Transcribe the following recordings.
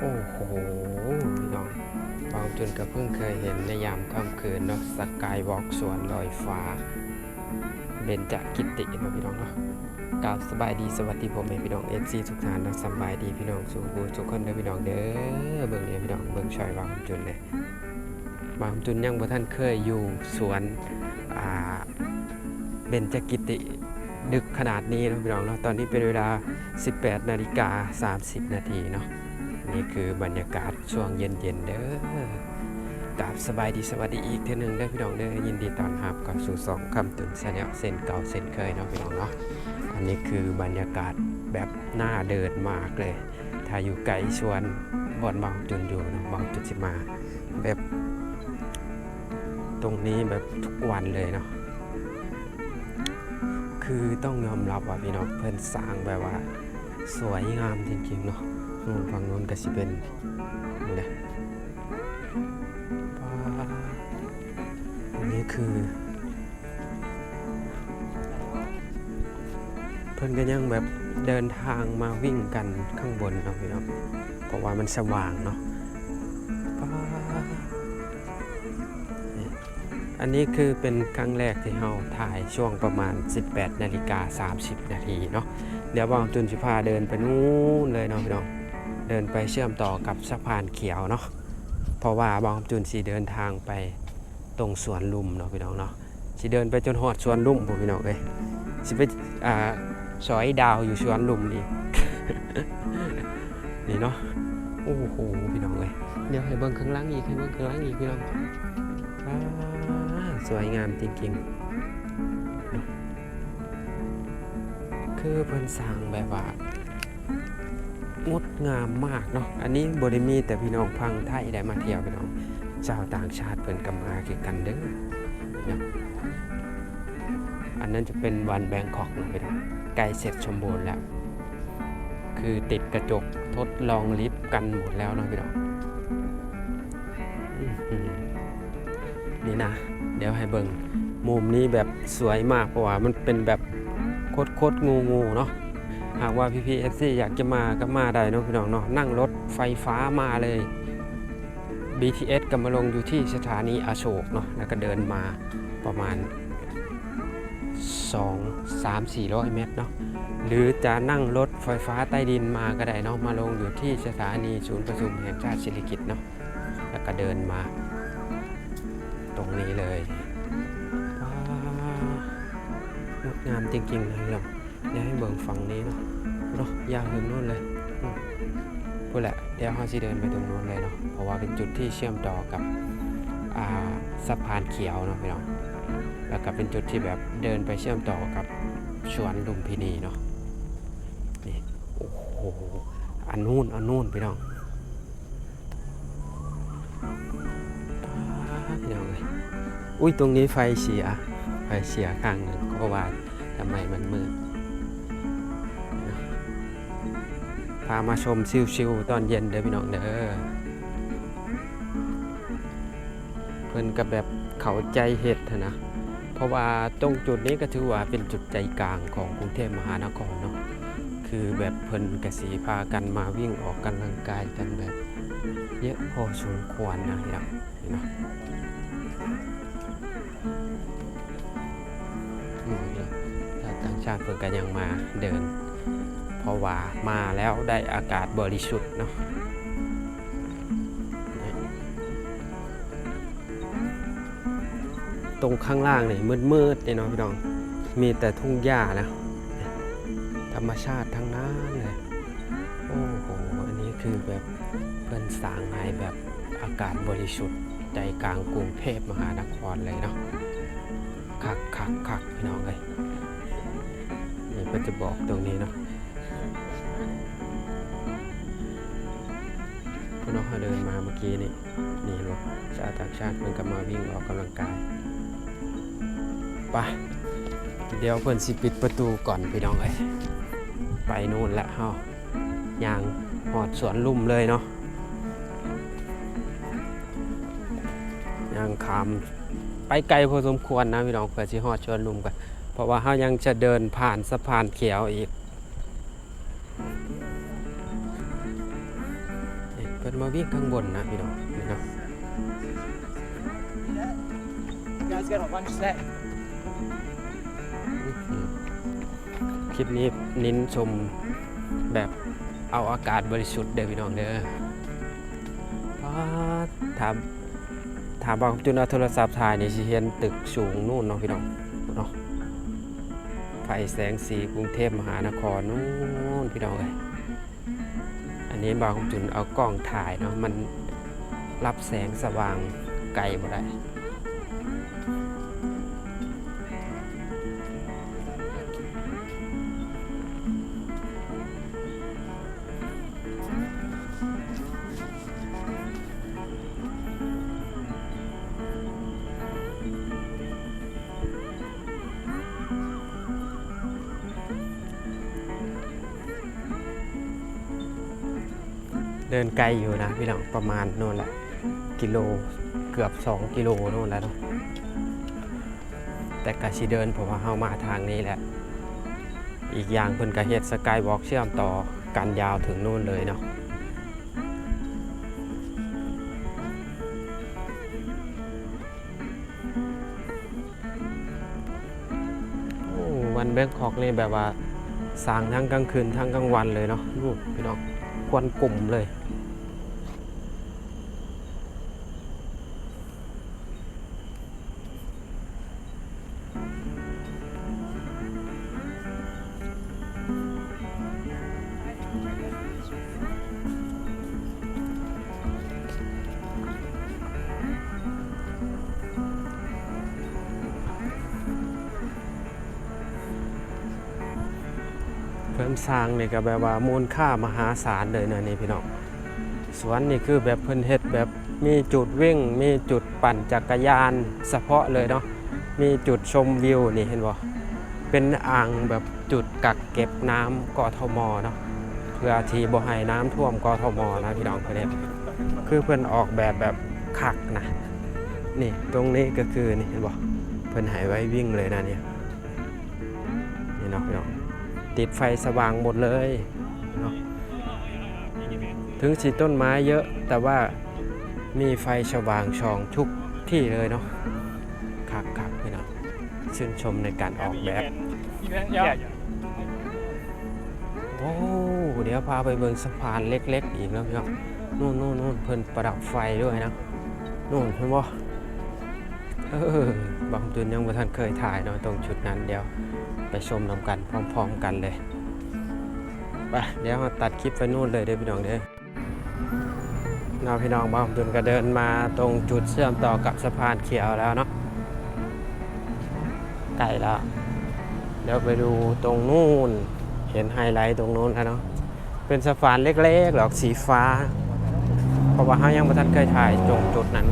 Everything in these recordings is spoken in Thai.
โอ้โหพี่น้องบางจุนก็เพิ่งเคยเห็นในยามค่ำคืนเนาะสกายวอล์กสวนลอยฟ้า เบญจกิติเนาะพี่น้องเนาะกราบสบายดีสวัสดีผมเองพี่น้องเอฟซีทุกท่านเนาะสบายดีพี่น้องสุขูทุกคนเด้อพี่น้องเด้อเบิ่งเนี่ยพี่น้องเบิ่งชอยบางจุนเลยบางจุนยังบ่ท่านเคยอยู่สวนอ่าเบญจกิติดึกขนาดนี้เนาะพี่น้องเนาะตอนนี้เป็นเวลา 18นาฬิกา30 นาทีเนาะ นี่คือบรรยากาศช่วงเย็นๆเด้อกราบสบายดีสวัสดีอีกเท่านึงเด้อพี่น้องเด้อยินดีต้อนรับกับสู่สองคำตุนเสนเส้นเก่าเส้นเคยเนาะพี่น้องเนาะอันนี้คือบรรยากาศแบบหน่าเดินมากเลย ถ้าอยู่ไกลชวนบอนบางจุนอยู่เนาะบางจุดสิมาแบบตรงนี้แบบทุกวันเลยเนาะคือต้องยอมรับว่าพี่น้องเพิ่นสร้างแบบว่า สวยงามจริงๆเนาะ ฝั่งนู้นก็สิเป็นนี่นะว้าวอันนี้คือ เพิ่อนก็ยังแบบเดินทางมาวิ่งกันข้างบนเนาะพี่น้องเพราะว่ามันสว่างเนาะว้าอันนี้คือเป็นครั้งแรกที่เราถ่ายช่วงประมาณ 18 นาฬิกา 30 นาทีเนาะ เดี๋ยวบางจุนสิพาเดินไปนู่นเลยเนาะพี่น้อง เดินไปเชื่อมต่อกับสะพานเขียวเนาะเพราะว่าบางจุนสีเดินทางไปตรงสวนลุมเนาะพี่น้องเนาะสิเดินไปจนหอดสวนลุมผมพี่น้องเลยสิไปอ่าสอยดาวอยู่สวนลุมนี่นี่เนาะโอ้โหพี่น้องเลยเดี๋ยวให้เบิ่งข้างหล่างอีกให้เบิ่งข้างหล่างอีกพี่น้องว้าวสวยงามจริงๆ คือเพิ่นสร้างแบบว่า งดงามมากเนาะอันนี้บริมีแต่พี่น้องพังไทยได้มาเที่ยวพี่น้องชาวต่างชาติเพิ่นก็มาคือกันเด้อเนาะอันนั้นจะเป็นวันแบงคอกเนาะพี่น้องใกล้เสร็จสมบูรณ์แล้ว คือติดกระจกทดลองลิฟต์กันหมดแล้วเนาะพี่น้องนี่นะ เดี๋ยวให้เบิ่งมุมนี้แบบสวยมากเพราะว่ามันเป็นแบบโคตรโคตรงูงูเนาะ หากว่าพี่พีเอฟซีอยากจะมาก็มาได้นะพี่น้องเนาะนั่งรถไฟฟ้ามาเลย BTS ก็มาลงอยู่ที่สถานีอโศกเนาะแล้วก็เดินมาประมาณ 2 3 400 เมตรเนาะหรือจะนั่งรถไฟฟ้าใต้ดินมาก็ได้เนาะมาลงอยู่ที่สถานีศูนย์ประชุมแห่งชาติศิริกิตเนาะแล้วก็เดินมา ตรงนี้เลยว้าวงดงามจริงๆเลยเรา เดี๋ยวให้เบิ่งฝั่งนี้เนาะเนาะยาวถึงโน่นเลยพูดแหละเดี๋ยวเราจะเดินไปตรงโน้นเลยเนาะเพราะว่าเป็นจุดที่เชื่อมต่อกับสะพานเขียวเนาะพี่น้องแล้วก็เป็นจุดที่แบบเดินไปเชื่อมต่อกับสวนลุมพินีเนาะนี่โอ้โหอันนู้นอันนู้นพี่น้องพี่น้องเลยอุ้ยตรงนี้ไฟเสียไฟเสียข้างหนึ่งก็ว่าทำไมมันมืด พามาชมชิวๆตอนเย็นเด้อพี่น้องเด้อเพิ่นกับแบบเขาใจเห็ดนะ เพราะว่าตรงจุดนี้ก็ถือว่าเป็นจุดใจกลางของกรุงเทพมหานครเนาะคือแบบเพิ่นกสีพากันมาวิ่งออกกำลังกายกันแบบ เยอะพอสมควรนะพี่น้องนี่เนาะอืมต่างชาติเพิ่นก็ยังมาเดิน เพราะว่ามาแล้วได้อากาศบริสุทธิ์เนาะตรงข้างล่างนี่มืดๆเนี่ยเนาะพี่น้อง มีแต่ทุ่งหญ้าแล้วธรรมชาติทั้งนั้นเลยโอ้โหอันนี้คือแบบเพิ่นสางให้แบบอากาศบริสุทธิ์ใจกลางกรุงเทพมหานครเลยเนาะคักคักคักพี่น้องเลยนี่ก็จะบอกตรงนี้เนาะ กน้องเขาเดินมาเมื่อกี้นี่นี่รถชาวต่างชาติเพิ่นก็มาวิ่งออกกำลังกายไปเดี๋ยวเพิ่นสิปิดประตูก่อนพี่น้องเอ้ยไปนู่นละเฮายางหอดสวนลุ่มเลยเนาะยางคำไปไกลพอสมควรนะพี่น้องเพื่อสิหอดสวนลุ่มกันเพราะว่าเขายังจะเดินผ่านสะพานเขียวอีก พิ่นมาวิ่งข้างบนนะพี่น้องนี่เนาะ Guys, got a lunch set. อื้อหือคลิปนี้เนิ้นชมแบบเอาอากาศบริสุทธิ์เด้อพี่น้องเด้อป๊าดถามถามบางจุนเอาโทรศัพท์ถ่ายนี่สิเห็นตึกสูงนู่นเนาะพี่น้องเนาะไฟแสงสีกรุงเทพมหานครนู่นพี่น้องเลยอั นนี้บางจุนเอากล้องถ่ายเนาะมันรับแสงสว่างไกลบ่ได้ เดินไกลอยู่นะพี่น้องประมาณโน่นแหละกิโลเกือบ 2 กิโลโน่นแล้วแต่กะสิเดินเพราะว่าเฮามาทางนี้แหละ อีกอย่างเพิ่นกะเฮ็ดสกายวอล์กเชื่อมต่อกันยาวถึงนู่นเลยเนาะวันแบงคอกนี่แบบว่าสางทั้งกลางคืนทั้งกลางวันเลยเนาะลูกพี่น้องควันกลุ่มเลย เพิ่มสร้างนี่ก็แบบว่ามูลค่ามหาศาลเลยนะนี่พี่น้องสวนนี่คือแบบเพิ่นเฮ็ดแบบมีจุดวิ่ง มีจุดปั่นจักรยานเฉพาะเลยเนาะมีจุดชมวิวนี่เห็นบ่เป็นอ่างแบบจุดกักเก็บน้ำกทมเนาะเพื่อที่บ่ให้น้ำท่วมกทมนะพี่น้องเพิ่นเฮ็ดคือเพิ่นออกแบบแบบคักนะนี่ตรงนี้ก็คือนี่เห็นบ่เพิ่นให้ไว้วิ่งเลยนะเนี่ย ติดไฟสว่างหมดเลยเนาะถึงสีต้นไม้เยอะแต่ว่ามีไฟสว่างช่องทุกที่เลยเนาะครับครับพี่น้องชื่นชมในการออกแบบโอ้เดี๋ยวพาไปเบิ่งสะพานเล็ก ๆ อีกแล้วพี่น้องนู่นนู่นนู่นเพิ่นประดับไฟด้วยนะนู่นเพิ่นบ่เออบางจุนยังบ่ทันเคยถ่ายเนาะตรงจุดนั้นเดี๋ยว ไปชมนำกันพร้อมๆกันเลยไปเดี๋ยวมาตัดคลิปไปนู่นเลยเด้อพี่น้องเด้อเราพี่น้องบ้างจุนก็เดินมาตรงจุดเชื่อมต่อกับสะพานเขียวแล้วเนาะใกล้แล้ว เดี๋ยวไปดูตรงนู่น เห็นไฮไลท์ตรงนู้นแล้วเนาะเป็นสะพานเล็กๆหรอกสีฟ้า เพราะว่าเขายังไม่ทันเคยถ่ายตรงจุดนั้น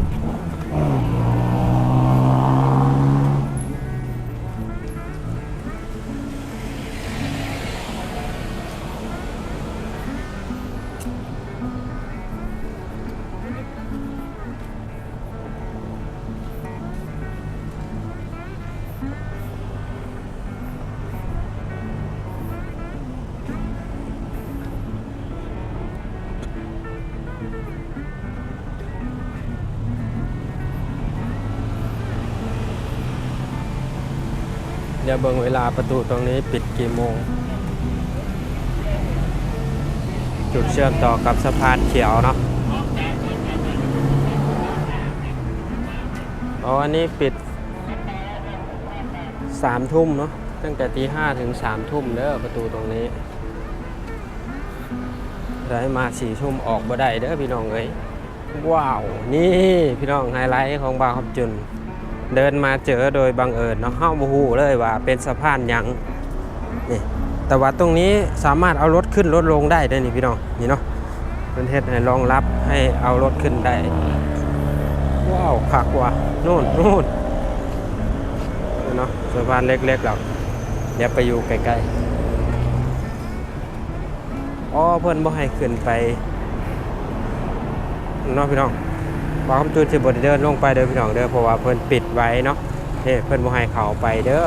เดี๋ยวเบิ่งเวลาประตูตรงนี้ปิดกี่โมง จุดเชื่อมต่อกับสะพานเขียวเนาะอ๋ออันนี้ปิดสามทุ่มเนาะตั้งแต่ตีห้าถึงสามทุ่มเด้อประตูตรงนี้ได้มาสี่ทุ่มออกบ่ได้เด้อพี่น้องเอ้ยว้าว นี่พี่น้องไฮไลท์ของบางคำจุน เดินมาเจอโดยบังเอิญเนาะเฮาบ่ฮู้เลยว่าเป็นสะพานยังนี่แต่ว่าตรงนี้สามารถเอารถขึ้นรถลงได้เด้อนี่พี่น้องนี่เนาะเป็นเฮ็ดให้รองรับให้เอารถขึ้นได้ว้าวคักว่ะนู่นนู่นเนาะสะพานเล็กๆแล้วเดี๋ยวไปอยู่ใกล้ๆอ๋อเพิ่อนบ่ให้ขึ้นไปเนาะพี่น้อง บอกคำจูนสิบเดินลงไปเด้อพี่น้องเด้อเพราะว่าเพิ่นปิดไว้เนาะนี่เพิ่นบ่ให้เขาไปเด้อ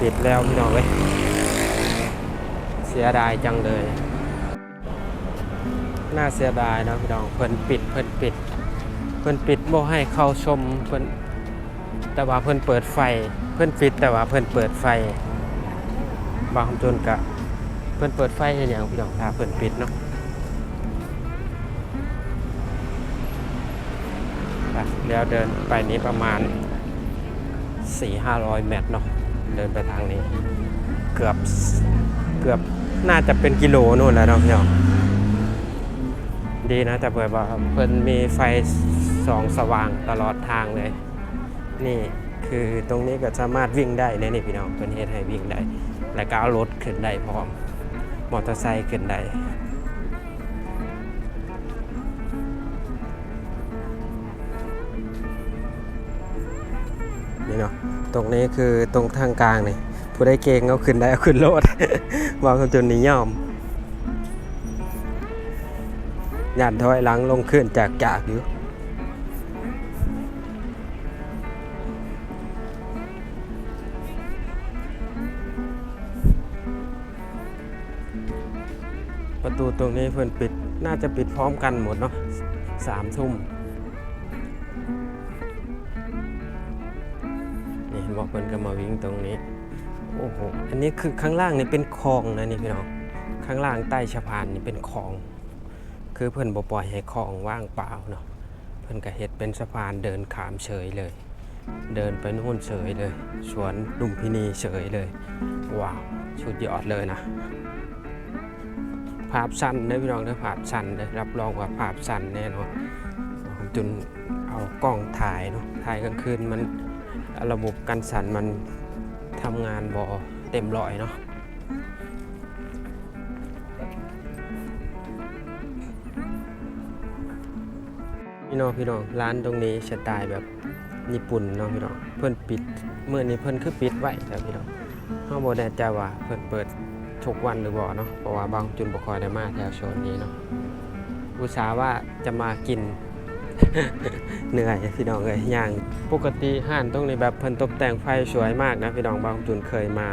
ปิดแล้วพี่น้องเว้ยเสียดายจังเลยน่าเสียดายเนาะพี่น้องเพิ่นปิดเพิ่นปิดเพิ่นปิดบ่ให้เข้าชมเพิ่นแต่ว่าเพิ่นเปิดไฟ เพิ่นปิดแต่ว่าเพิ่นเปิดไฟ บางคำจนกะ เพิ่นเปิดไฟเฮ็ดหยังพี่น้องถ้าเพิ่นปิดเนาะ เดี๋ยวเดินไปนี้ประมาณ 4-500 เมตรเนาะเดินไปทางนี้ เกือบเกือบน่าจะเป็นกิโลนู่นแล้วเนาะพี่น้องดีนะแต่เปิดว่าเพิ่นมีไฟสองสว่างตลอดทางเลย นี่คือตรงนี้ก็สามารถวิ่งได้เลยนี่พี่น้องเพิ่นเฮ็ดให้วิ่งได้ แล้วก็เอารถขึ้นได้พร้อม มอเตอร์ไซค์ขึ้นได้ นี่เนาะตรงนี้คือตรงทางกลางนี่ผู้ได้เก่งเอาขึ้นได้เอาขึ้นรถวางจนนี้ยอมยันถอยหลังลงขึ้นจากจากอยู่ประตูตรงนี้เพื่อนปิดน่าจะปิดพร้อมกันหมดเนาะสามทุ่ม อกเพื่อนก็มาวิ่งตรงนี้โอ้โหอันนี้คือข้างล่างนี่เป็นคลองนะนี่พี่น้องข้างล่างใต้สะพานนี่เป็นคลอง คือเพื่อนบ่ปล่อยให้คลองว่างเปล่าเนาะเพื่อนก็เฮ็ดเป็นสะพานเดินขามเฉยเลย เดินไปนู่นเฉยเลย สวนลุมพินีเฉยเลยว้าวสุดยอดเลยนะภาพสั้นเด้อพี่น้องเด้อภาพสั้นเด้อรับรองว่าภาพสั้นแน่นอนจนเอากล้องถ่ายเนาะถ่ายกลางคืนมัน ระบบกันสั่นมันทำงานบ่อเต็มร้อยเนาะพี่น้องพี่น้องร้านตรงนี้สไตล์แบบญี่ปุ่นเนาะพี่น้องเพิ่นปิดเมื่อนี้เพิ่นคือปิดไว้แล้วพี่น้องเฮาบ่แน่ใจว่าเพิ่นเปิดทุกวันหรือบ่เนาะเพราะว่าบางจุนบ่คอยได้มาแถวโซนนี้เนาะอุตส่าห์ว่าจะมากิน เหนื่อยพี่น้องเอ้ยย่างปกติห้านตรงนี้แบบเพิ่นตกแต่งไฟสวยมากนะพี่น้องบางจุนเคยมา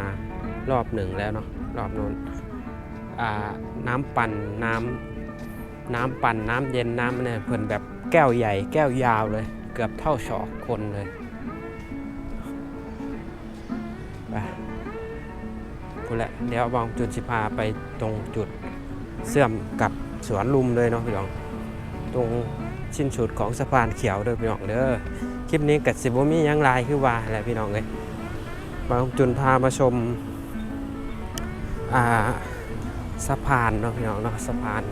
รอบหนึ่งแล้วเนาะรอบนู้นน้ำปั่นน้ำน้ำปั่นน้ำเย็นน้ำเนี่ยเพิ่นแบบแก้วใหญ่ แก้วยาวเลย เกือบเท่าศอกคนเลยไปพูแหละเดี๋ยวบางจุดสิพาไปตรงจุดเสื่อมกับสวนลุมเลยเนาะพี่น้องตรง ชิ้นสุดของสะพานเขียวเด้อพี่น้องเด้อคลิปนี้กัดสิบมียังลายคือว่าแหละพี่น้องเลยบางจุดพามาชมอ่าสะพานเนาะพี่น้องเนาะสะพาน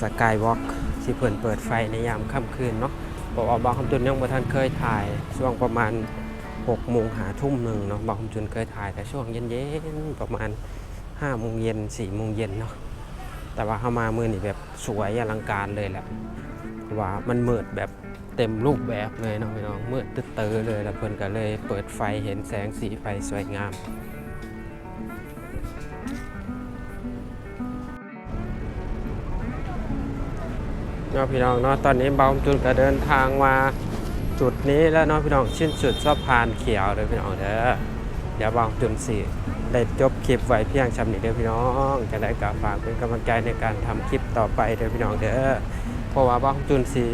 สกายวอล์กที่เพิ่นเปิดไฟในยามค่ำคืนเนาะบอกว่าบางคำจุดยังบ่ทันเคยถ่ายช่วงประมาณ6โมงหาทุ่มหนึ่งเนาะบางจุนเคยถ่ายแต่ช่วงเย็นๆประมาณ5โมงเย็น4โมงเย็นเนาะแต่ว่าเข้ามามือนี่แบบสวยอลังการเลยแหละ ว่ามันมืดแบบเต็มรูปแบบเลยเนาะพี่น้องมืดตึ๊ดเตอเลยแล้วเพิ่นก็เลยเปิดไฟเห็นแสงสีไฟสวยงามเนาะพี่น้องเนาะตอนนี้เบาจุนก็เดินทางมาจุดนี้แล้วเนาะพี่น้องชิ้นสุดสะพานเขียวเลยพี่น้องเด้อเดี๋ยวบางจุดสี่ได้จบคลิปไว้เพียงชำนี้เด้อพี่น้องจะได้กลับฝากเป็นกำลังใจในการทำคลิปต่อไปเด้อพี่น้องเด้อ ราะว่าบ้างจุดสี่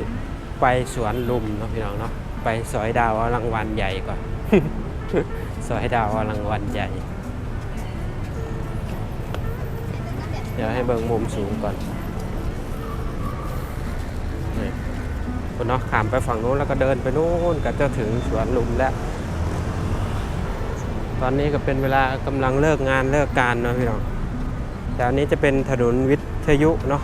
ไปสวนลุมเนาะพี่น้องเนาะไปสอยดาวอารางวัลใหญ่ก่อนสอยดาวอารางวัลใหญ่ เดี๋ยวให้เบิ่งมุมสูงก่อนคุณเนาะขามไปฝั่งนู้นแล้วก็เดินไปนู้นก็จะถึงสวนลุมแล้ว ตอนนี้ก็เป็นเวลากำลังเลิกงานเลิกการเนาะพี่น้องแต่อันนี้จะเป็นถนนวิทยุเนาะ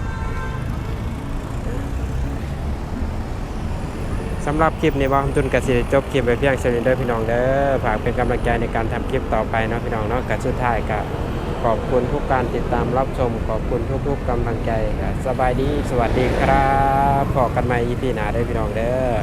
สำหรับคลิปนี้ว่าจุนกสิจบคลิปไปเพียงเชลินี้เด้อพี่น้องเด้อฝากเป็นกำลังใจในการทำคลิปต่อไปเนาะพี่น้องเนาะกับสุดท้ายกับขอบคุณทุกการติดตามรับชม ขอบคุณทุกๆกำลังใจก็สบายดี สวัสดีครับพบกันใหม่ EP หน้าได้พี่น้องเด้อ